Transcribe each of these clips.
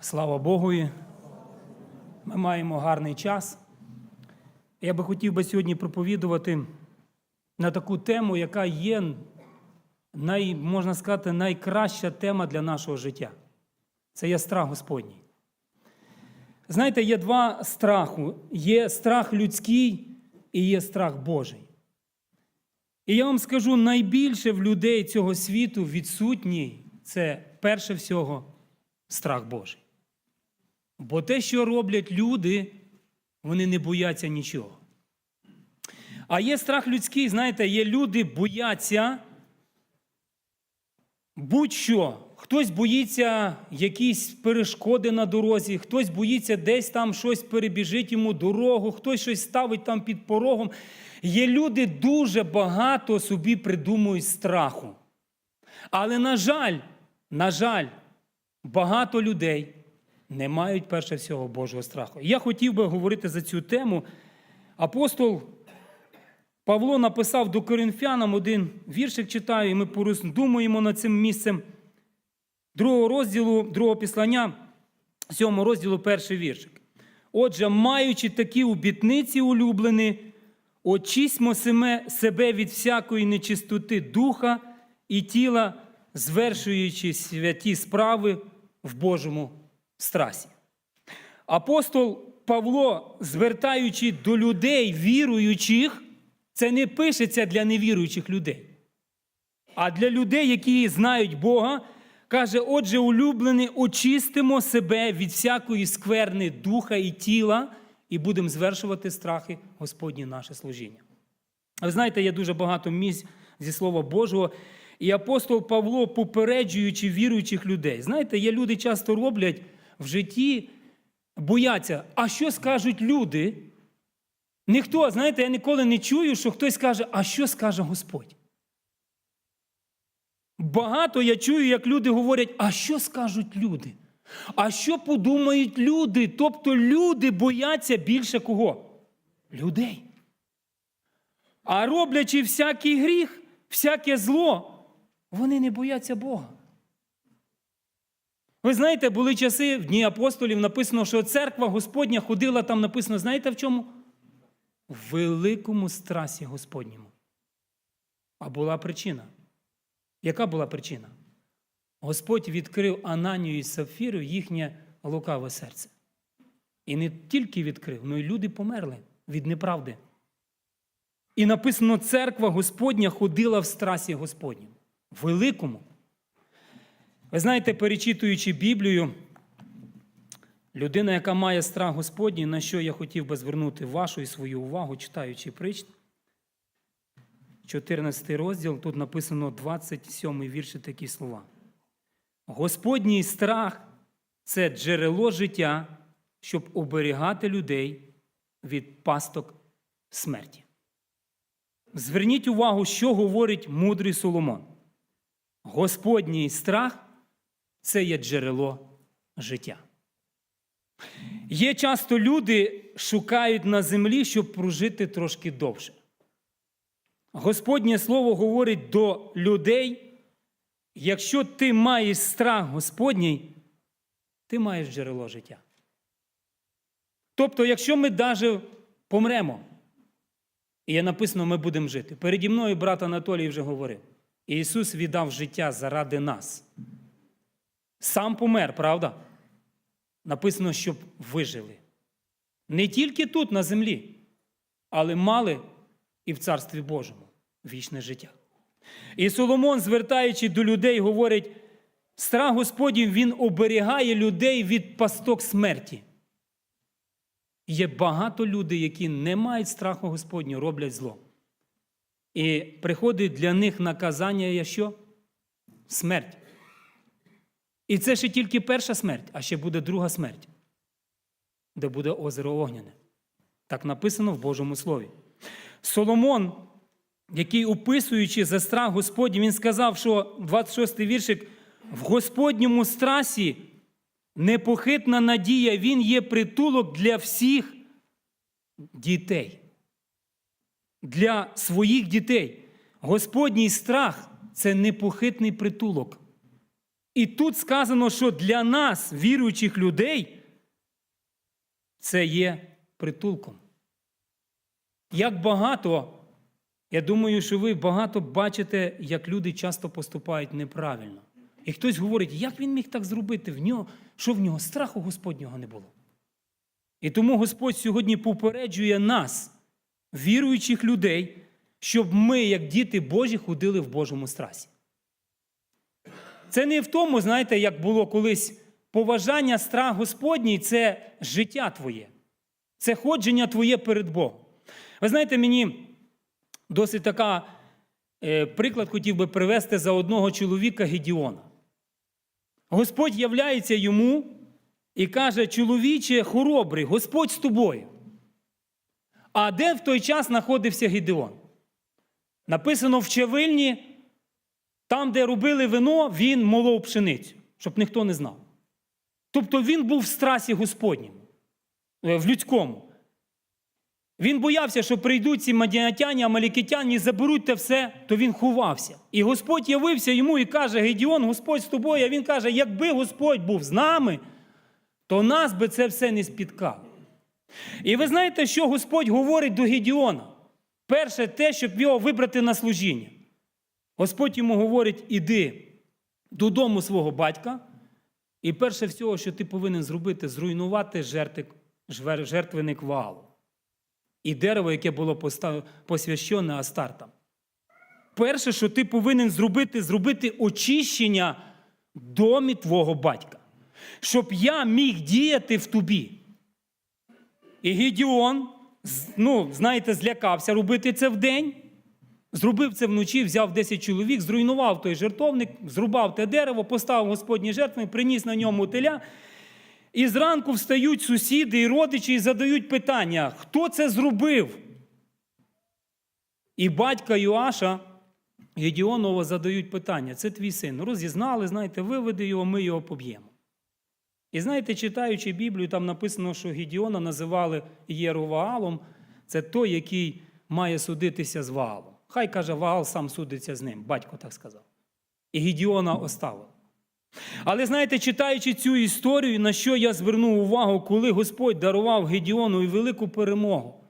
Слава Богу. Ми маємо гарний час. Я би хотів би сьогодні проповідувати на таку тему, яка є, най, можна сказати, найкраща тема для нашого життя. Це є страх Господній. Знаєте, є два страху: є страх людський і є страх Божий. І я вам скажу, найбільше в людей цього світу відсутній це перше всього страх Божий. Бо те, що роблять люди, вони не бояться нічого. А є страх людський, знаєте, є люди бояться будь-що. Хтось боїться якісь перешкоди на дорозі, хтось боїться десь там щось перебіжить йому дорогу, хтось щось ставить там під порогом. Є люди дуже багато собі придумують страху. Але, на жаль, на жаль, багато людей не мають перше всього Божого страху. Я хотів би говорити за цю тему. Апостол Павло написав до коринфянам один віршик читаю, і ми думаємо над цим місцем другого розділу, другого післання, сьомого розділу, перший віршик. Отже, маючи такі обітниці улюблені, очисьмо себе від всякої нечистоти духа і тіла, звершуючи святі справи в Божому страсі. Апостол Павло, звертаючи до людей віруючих, це не пишеться для невіруючих людей, а для людей, які знають Бога, каже: отже, улюблені, очистимо себе від всякої скверни духа і тіла, і будемо звершувати страхи Господні наше служіння. Ви знаєте, є дуже багато місць зі Слова Божого. І апостол Павло, попереджуючи віруючих людей, знаєте, є люди часто роблять в житті, бояться, а що скажуть люди? Ніхто, знаєте, я ніколи не чую, що хтось каже, а що скаже Господь? Багато я чую, як люди говорять, а що скажуть люди? А що подумають люди? Тобто люди бояться більше кого? Людей. А роблячи всякий гріх, всяке зло, вони не бояться Бога. Ви знаєте, були часи в Дні апостолів написано, що церква Господня ходила там написано, знаєте в чому? В великому страсі Господньому. А була причина. Яка була причина? Господь відкрив Ананію і Сафіру їхнє лукаве серце. І не тільки відкрив, але й люди померли від неправди. І написано, церква Господня ходила в страсі Господнім. Великому. Ви знаєте, перечитуючи Біблію, людина, яка має страх Господній, на що я хотів би звернути вашу і свою увагу, читаючи притч, 14 розділ, тут написано 27 вірші такі слова. Господній страх це джерело життя, щоб оберігати людей від пасток смерті. Зверніть увагу, що говорить мудрий Соломон. Господній страх це є джерело життя. Є часто люди шукають на землі, щоб прожити трошки довше. Господнє Слово говорить до людей, якщо ти маєш страх Господній, ти маєш джерело життя. Тобто, якщо ми навіть помремо, і є написано, ми будемо жити. Переді мною брат Анатолій вже говорив: Ісус віддав життя заради нас. Сам помер, правда? Написано, щоб вижили. Не тільки тут, на землі, але мали і в Царстві Божому вічне життя. І Соломон, звертаючи до людей, говорить: страх Господній, він оберігає людей від пасток смерті. Є багато людей, які не мають страху Господнього, роблять зло. І приходить для них наказання що? Смерть. І це ще тільки перша смерть, а ще буде друга смерть, де буде озеро Огняне. Так написано в Божому Слові. Соломон, який, описуючи за страх Господній, він сказав, що 26-й віршик, в Господньому страсі непохитна надія, він є притулок для всіх дітей. Для своїх дітей. Господній страх це непохитний притулок І тут сказано, що для нас, віруючих людей, це є притулком. Як багато, я думаю, що ви багато бачите, як люди часто поступають неправильно. І хтось говорить, як він міг так зробити? В нього, що в нього страху Господнього не було. І тому Господь сьогодні попереджує нас, віруючих людей, щоб ми, як діти Божі, ходили в Божому страсі. Це не в тому, знаєте, як було колись поважання страх Господній це життя твоє, це ходження твоє перед Богом. Ви знаєте, мені досить така е, приклад хотів би привести за одного чоловіка Гедіона. Господь являється йому і каже: чоловіче хоробрий, Господь з тобою. А де в той час знаходився Гедеон? Написано в Чавильні, там, де робили вино, він молов пшеницю, щоб ніхто не знав. Тобто він був в страсі Господнім, е, в людському. Він боявся, що прийдуть ці мадіатяні, амалікитяні і заберуть те все, то він ховався. І Господь явився йому і каже: Гедіон, Господь з тобою. А він каже: якби Господь був з нами, то нас би це все не спіткало. І ви знаєте, що Господь говорить до Гедіона? Перше, те, щоб його вибрати на служіння. Господь йому говорить: іди додому свого батька, і перше всього, що ти повинен зробити, зруйнувати жертвенник Ваалу. І дерево, яке було посвящене Астартам. Перше, що ти повинен зробити, зробити очищення в домі твого батька, щоб я міг діяти в тобі. І Гедіон, з- ну, знаєте, злякався робити це вдень. Зробив це вночі, взяв 10 чоловік, зруйнував той жертовник, зрубав те дерево, поставив Господні жертви, приніс на ньому теля. І зранку встають сусіди і родичі і задають питання, хто це зробив? І батька Йоаша Гедіонова задають питання: це твій син. Розізнали, знаєте, виведи його, ми його поб'ємо. І знаєте, читаючи Біблію, там написано, що Гедіона називали Єруваалом, це той, який має судитися з Ваалом. Хай каже, Ваал сам судиться з ним, батько так сказав. І Гедіона оставив. Але знаєте, читаючи цю історію, на що я звернув увагу, коли Господь дарував Гедіону і велику перемогу.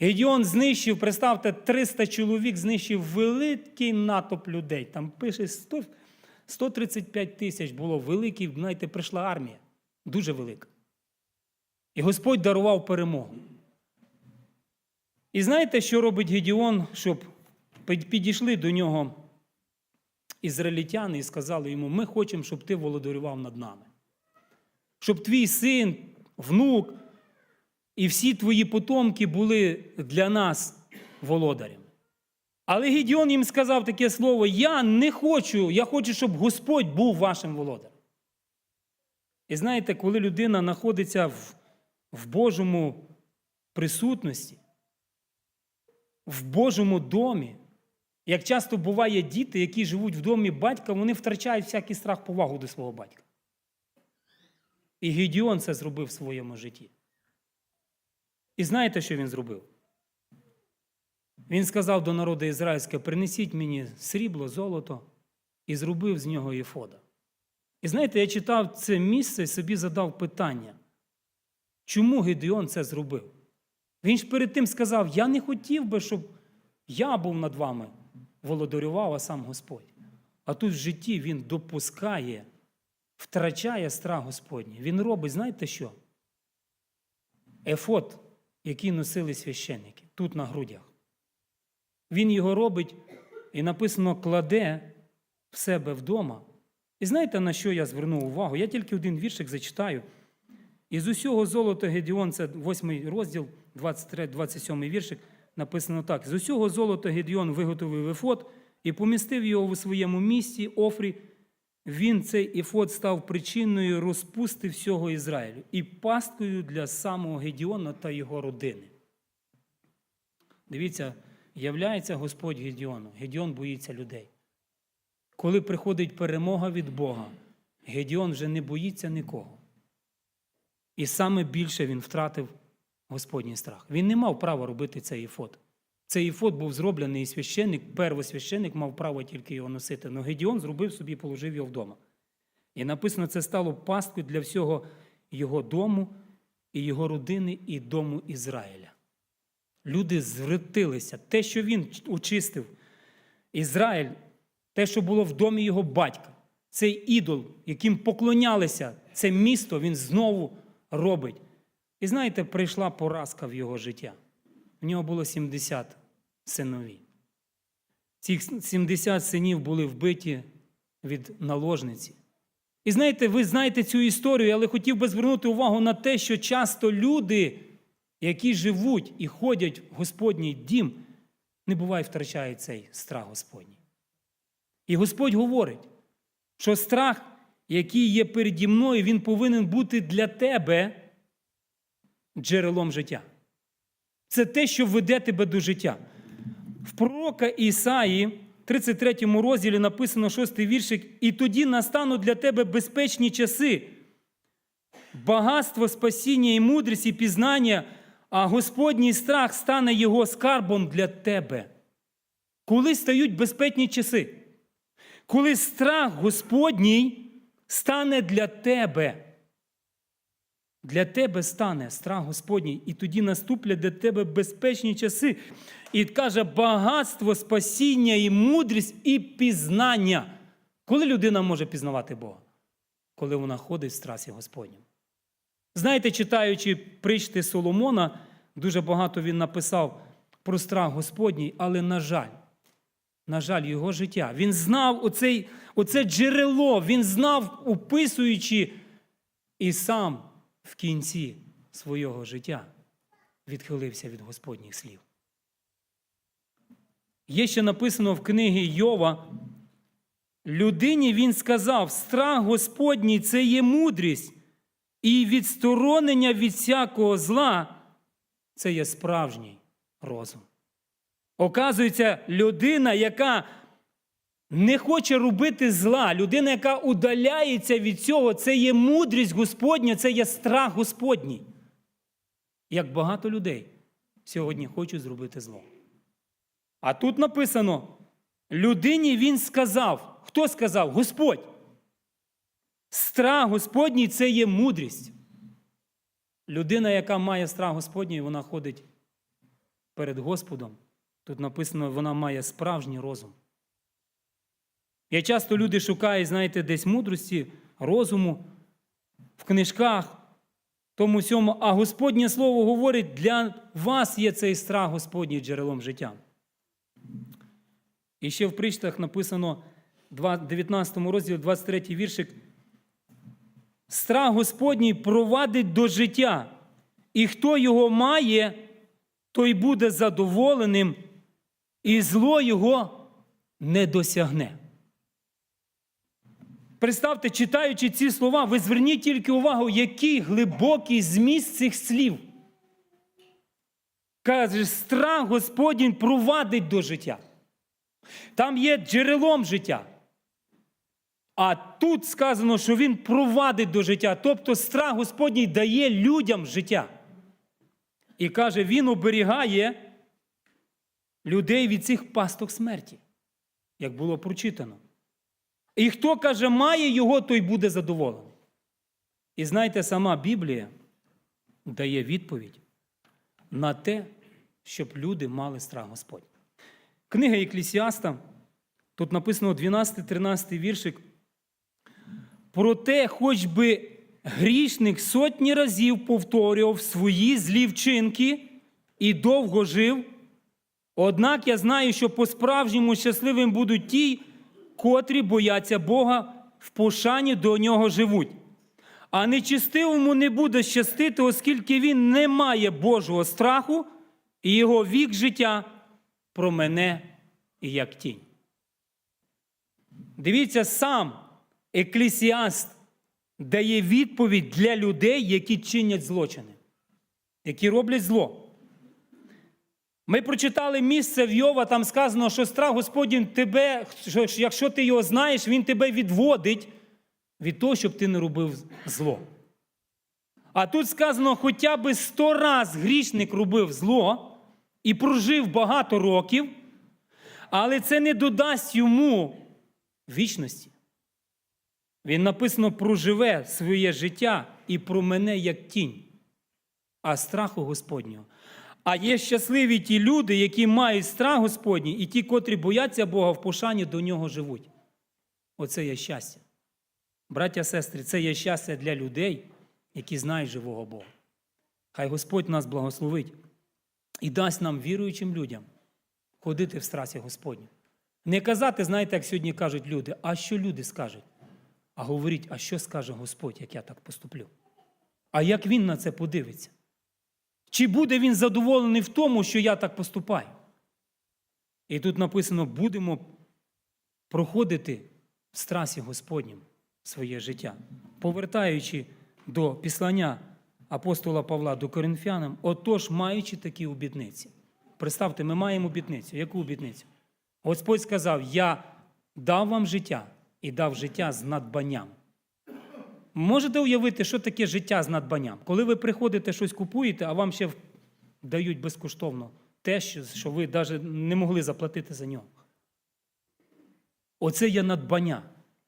Гедіон знищив, представте, 300 чоловік, знищив великий натовп людей. Там пише 100, 135 тисяч було великий, знаєте, прийшла армія. Дуже велика. І Господь дарував перемогу. І знаєте, що робить Гедіон, щоб підійшли до нього ізраїльтяни і сказали йому: ми хочемо, щоб ти володарював над нами. Щоб твій син, внук і всі твої потомки були для нас володарями. Але Гедіон їм сказав таке слово: Я не хочу, я хочу, щоб Господь був вашим володарем. І знаєте, коли людина знаходиться в, в Божому присутності, в Божому домі, як часто буває діти, які живуть в домі батька, вони втрачають всякий страх повагу до свого батька. І Гедіон це зробив в своєму житті. І знаєте, що він зробив? Він сказав до народу ізраїльського: принесіть мені срібло, золото, і зробив з нього єфода. І знаєте, я читав це місце і собі задав питання, чому Гедеон це зробив? Він ж перед тим сказав: Я не хотів би, щоб я був над вами, володарював, а сам Господь. А тут в житті він допускає, втрачає страх Господній. Він робить, знаєте що? Ефот, який носили священники, тут на грудях. Він його робить і написано кладе в себе вдома. І знаєте, на що я звернув увагу? Я тільки один віршик зачитаю. Із усього золота Гедіон, це 8 розділ, 23, 27 віршик, написано так: з усього золота Гедіон виготовив ефот і помістив його у своєму місті Офрі. Він цей ефот став причиною розпусти всього Ізраїлю і пасткою для самого Гедіона та його родини. Дивіться, являється Господь Гедіону. Гедіон боїться людей. Коли приходить перемога від Бога, Гедіон вже не боїться нікого. І саме більше він втратив Господній страх. Він не мав права робити цей ефот. Цей ефот був зроблений і священник, первосвященник мав право тільки його носити. Але Гедіон зробив собі і положив його вдома. І написано, це стало пасткою для всього його дому і його родини, і дому Ізраїля. Люди звертилися. Те, що він очистив, Ізраїль, те, що було в домі його батька, цей ідол, яким поклонялися, це місто він знову робить. І знаєте, прийшла поразка в його життя. В нього було 70 синові. Цих 70 синів були вбиті від наложниці. І знаєте, ви знаєте цю історію, але хотів би звернути увагу на те, що часто люди, які живуть і ходять в Господній дім, не буває втрачають цей страх Господній. І Господь говорить, що страх, який є переді мною, він повинен бути для тебе джерелом життя. Це те, що веде тебе до життя. В пророка Ісаї, 33 розділі написано шостий віршик, і тоді настануть для тебе безпечні часи, багатство, спасіння і мудрість і пізнання, а Господній страх стане його скарбом для тебе. Коли стають безпечні часи, коли страх Господній стане для тебе. Для тебе стане страх Господній, і тоді наступлять для тебе безпечні часи. І каже багатство, спасіння, і мудрість, і пізнання. Коли людина може пізнавати Бога? Коли вона ходить в страсі Господнім. Знаєте, читаючи причти Соломона, дуже багато він написав про страх Господній, але, на жаль, на жаль, його життя. Він знав оцей, оце джерело, він знав, описуючи, і сам в кінці свого життя відхилився від Господніх слів. Є ще написано в книгі Йова. Людині він сказав: страх Господній це є мудрість, і відсторонення від всякого зла це є справжній розум. Оказується, людина, яка не хоче робити зла, людина, яка удаляється від цього, це є мудрість Господня, це є страх Господній. Як багато людей сьогодні хочуть зробити зло. А тут написано: людині він сказав. Хто сказав? Господь. Страх Господній це є мудрість. Людина, яка має страх Господній, вона ходить перед Господом. Тут написано, вона має справжній розум. Я часто люди шукають, знаєте, десь мудрості, розуму в книжках, тому сьому, а Господнє Слово говорить, для вас є цей страх Господній джерелом життя. І ще в причтах написано в 19 розділі, 23 віршик. Страх Господній провадить до життя, і хто його має, той буде задоволеним, і зло його не досягне. Представте, читаючи ці слова, ви зверніть тільки увагу, який глибокий зміст цих слів. Каже, страх Господній провадить до життя. Там є джерелом життя. А тут сказано, що він провадить до життя. Тобто страх Господній дає людям життя. І каже, він оберігає людей від цих пасток смерті, як було прочитано. І хто каже, має його, той буде задоволений. І знаєте, сама Біблія дає відповідь на те, щоб люди мали страх Господь. Книга Еклісіаста, тут написано 12-13 віршик. Проте, хоч би грішник сотні разів повторював свої злі вчинки і довго жив, однак я знаю, що по-справжньому щасливим будуть ті, котрі бояться Бога в пошані до нього живуть. А нечистивому не буде щастити, оскільки він не має Божого страху, і його вік життя про мене як тінь. Дивіться, сам еклесіаст дає відповідь для людей, які чинять злочини, які роблять зло. Ми прочитали місце в Йова, там сказано, що страх Господень тебе, що якщо ти його знаєш, він тебе відводить від того, щоб ти не робив зло. А тут сказано, хоча би сто раз грішник робив зло і прожив багато років, але це не додасть йому вічності. Він написано проживе своє життя і про мене як тінь, а страху Господнього. А є щасливі ті люди, які мають страх Господній, і ті, котрі бояться Бога в пошані до нього живуть. Оце є щастя. Браття, сестри, це є щастя для людей, які знають живого Бога. Хай Господь нас благословить і дасть нам, віруючим людям, ходити в страсі Господню. Не казати, знаєте, як сьогодні кажуть люди, а що люди скажуть? А говоріть, а що скаже Господь, як я так поступлю? А як він на це подивиться? Чи буде він задоволений в тому, що я так поступаю? І тут написано: будемо проходити в страсі Господнім своє життя, повертаючи до післання апостола Павла до Коринфянам, отож, маючи такі обітниці. Представте, ми маємо обітницю. Яку обітницю? Господь сказав: Я дав вам життя і дав життя з надбанням. Можете уявити, що таке життя з надбанням? Коли ви приходите щось купуєте, а вам ще дають безкоштовно те, що ви навіть не могли заплатити за нього. Оце є надбання.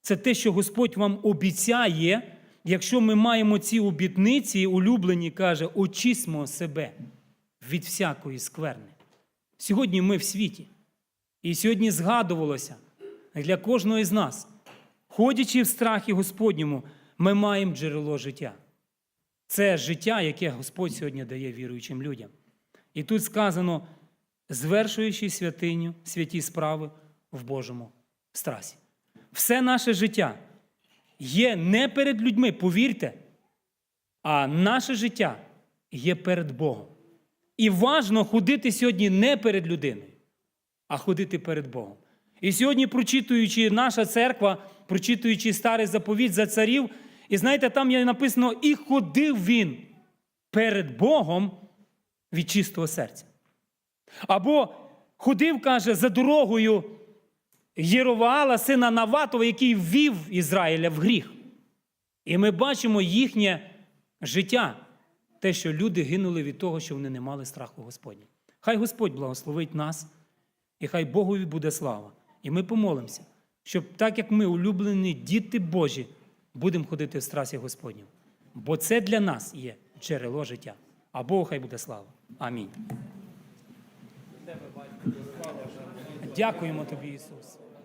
Це те, що Господь вам обіцяє, якщо ми маємо ці обітниці, улюблені, каже, очисмо себе від всякої скверни. Сьогодні ми в світі. І сьогодні згадувалося для кожного з нас, ходячи в страхі Господньому, ми маємо джерело життя. Це життя, яке Господь сьогодні дає віруючим людям. І тут сказано, звершуючи святиню, святі справи в Божому страсі. Все наше життя є не перед людьми, повірте, а наше життя є перед Богом. І важно ходити сьогодні не перед людиною, а ходити перед Богом. І сьогодні, прочитуючи наша церква, прочитуючи старий заповіт за царів, і знаєте, там є написано: і ходив він перед Богом від чистого серця. Або ходив, каже, за дорогою Єроваала, сина Наватова, який ввів Ізраїля в гріх. І ми бачимо їхнє життя, те, що люди гинули від того, що вони не мали страху Господня. Хай Господь благословить нас, і хай Богові буде слава. І ми помолимося, щоб так як ми, улюблені діти Божі, будемо ходити в страсі Господню. Бо це для нас є джерело життя. А Богу хай буде слава. Амінь. Дякуємо тобі, Ісус.